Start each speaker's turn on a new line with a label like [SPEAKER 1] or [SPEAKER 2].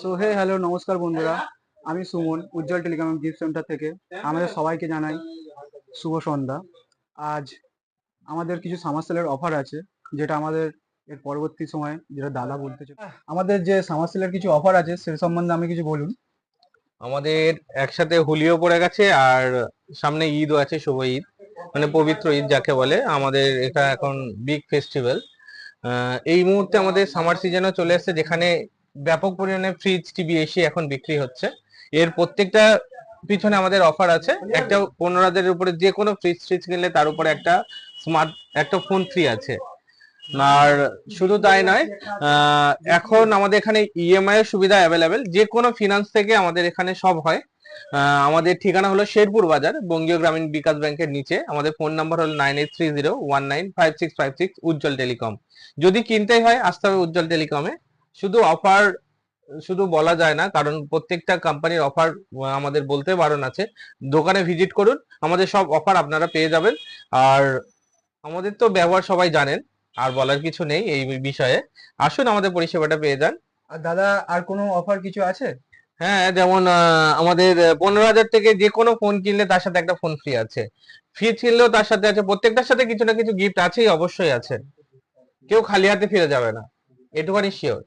[SPEAKER 1] So hey hello নমস্কার বন্ধুরা। আমি Suman, Ujjwal telecom gift centre থেকে। আমাদের সবাইকে জানাই শুভ সন্ধ্যা। আজ আমাদের কিছু সামার সেলের অফার আছে, যেটা আমাদের এর পরবর্তী সময়, যেটা দাদা বলতে আমাদের যে সামার সেলের কিছু অফার আছে, সে সম্বন্ধে আমি কিছু বলুন।
[SPEAKER 2] আমাদের একসাথে হোলিও পড়ে গেছে, আর সামনে ঈদও আছে, শুভ ঈদ। মানে পবিত্র ঈদ যাকে বলে। আমাদের এটা এখন বিগ ফেস্টিভ্যাল এই মুহূর্তে আমাদের সামার সিজনও চলে এসেছে, যেখানে ব্যাপক পরিমাণে ফ্রিজ টিভি এসি এখন বিক্রি হচ্ছে। এর প্রত্যেকটা পিছনে আমাদের অফার আছে। একটা পনেরো হাজারের উপরে যে কোনো ফ্রিজ ফ্রিজ কিনলে তার উপরে একটা স্মার্ট একটা ফোন ফ্রি আছে। আর শুধু তাই নয় এখন আমাদের এখানে ইএমআই এর সুবিধা অ্যাভেলেবেল যে কোনো ফিনান্স থেকে আমাদের এখানে সব হয়। আমাদের ঠিকানা হলো শেরপুর বাজার, বঙ্গীয় গ্রামীণ বিকাশ ব্যাংকের নিচে। আমাদের ফোন নাম্বার হলো nine eight three zero one nine five six five six Ujjwal telecom. যদি কিনতেই হয়, আসতে হবে উজ্জ্বল টেলিকমে। শুধু অফার শুধু বলা যায় না কারণ প্রত্যেকটা কোম্পানির অফার আমাদের বলতে বারণ আছে। দোকানে ভিজিট করুন আমাদের সব অফার আপনারা পেয়ে যাবেন। আর আমাদের তো ব্যবহার সবাই জানেন আর বলার কিছু নেই এই বিষয়ে। আসুন আমাদের পরিষেবাটা পেয়ে যান।
[SPEAKER 1] আর দাদা আর কোনো অফার কিছু আছে?
[SPEAKER 2] হ্যাঁ যেমন আমাদের পনেরো হাজার থেকে যে কোনো ফোন কিনলে তার সাথে একটা ফোন ফ্রি আছে। ফ্রি কিনলেও তার সাথে আছে প্রত্যেকটার সাথে কিছু না কিছু গিফট আছেই অবশ্যই আছে। কেউ খালি হাতে ফিরে যাবে না। এটুখানি শিওর